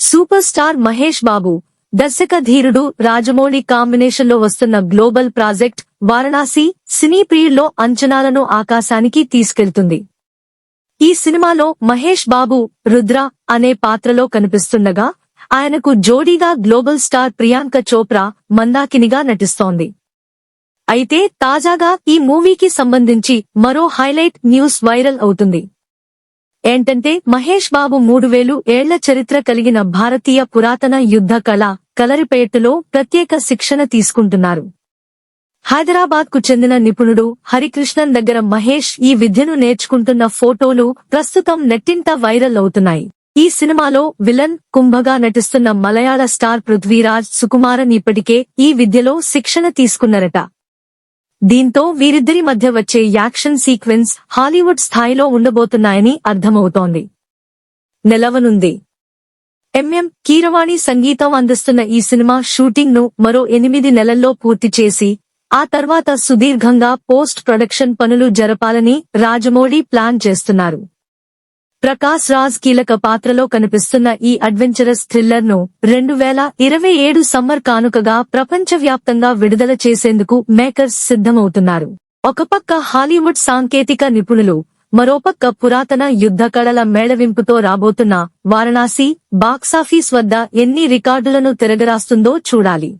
Super star Mahesh Babu దర్శక ధీరుడు రాజమౌళి కాంబినేషన్లో వస్తున్న గ్లోబల్ ప్రాజెక్ట్ వారణాసి సినీ ప్రియుల్లో అంచనాలను ఆకాశానికి తీసుకెళ్తుంది. ఈ సినిమాలో మహేష్ బాబు రుద్ర అనే పాత్రలో కనిపిస్తుండగా ఆయనకు జోడీగా గ్లోబల్ స్టార్ ప్రియాంక చోప్రా మందాకినిగా నటిస్తోంది. అయితే తాజాగా ఈ మూవీకి సంబంధించి మరో హైలైట్ న్యూస్ వైరల్ అవుతుంది. ఏంటంటే మహేష్ బాబు మూడు వేలు ఏళ్ళ చరిత్ర కలిగిన భారతీయ పురాతన యుద్ధ కళ కలరిపేటలో ప్రత్యేక శిక్షణ తీసుకుంటున్నారు. హైదరాబాద్కు చెందిన నిపుణుడు హరికృష్ణన్ దగ్గర మహేష్ ఈ విద్యను నేర్చుకుంటున్న ఫోటోలు ప్రస్తుతం నెట్టింట వైరల్ అవుతున్నాయి. ఈ సినిమాలో విలన్ కుంభగా నటిస్తున్న మలయాళ స్టార్ పృథ్వీరాజ్ సుకుమారన్ ఇప్పటికే ఈ విద్యలో శిక్షణ తీసుకున్నారట. దీంతో వీరిద్దరి మధ్య వచ్చే యాక్షన్ సీక్వెన్స్ హాలీవుడ్ స్థాయిలో ఉండబోతున్నాయని అర్థమవుతోంది. నెలవనుంది. ఎంఎం కీరవాణి సంగీతం అందిస్తున్న ఈ సినిమా షూటింగ్ను మరో ఎనిమిది నెలల్లో పూర్తి చేసి ఆ తర్వాత సుదీర్ఘంగా పోస్ట్ ప్రొడక్షన్ పనులు జరపాలని రాజమౌళి ప్లాన్ చేస్తున్నారు. ప్రకాశ్ రాజ్ కీలక పాత్రలో కనిపిస్తున్న ఈ అడ్వెంచరస్ థ్రిల్లర్ను రెండు వేల ఇరవై ఏడు సమ్మర్ కానుకగా ప్రపంచవ్యాప్తంగా విడుదల చేసేందుకు మేకర్స్ సిద్ధమవుతున్నారు. ఒకపక్క హాలీవుడ్ సాంకేతిక నిపుణులు మరోపక్క పురాతన యుద్ధ కళల మేళవింపుతో రాబోతున్న వారణాసి బాక్సాఫీస్ వద్ద ఎన్ని రికార్డులను తిరగరాస్తుందో చూడాలి.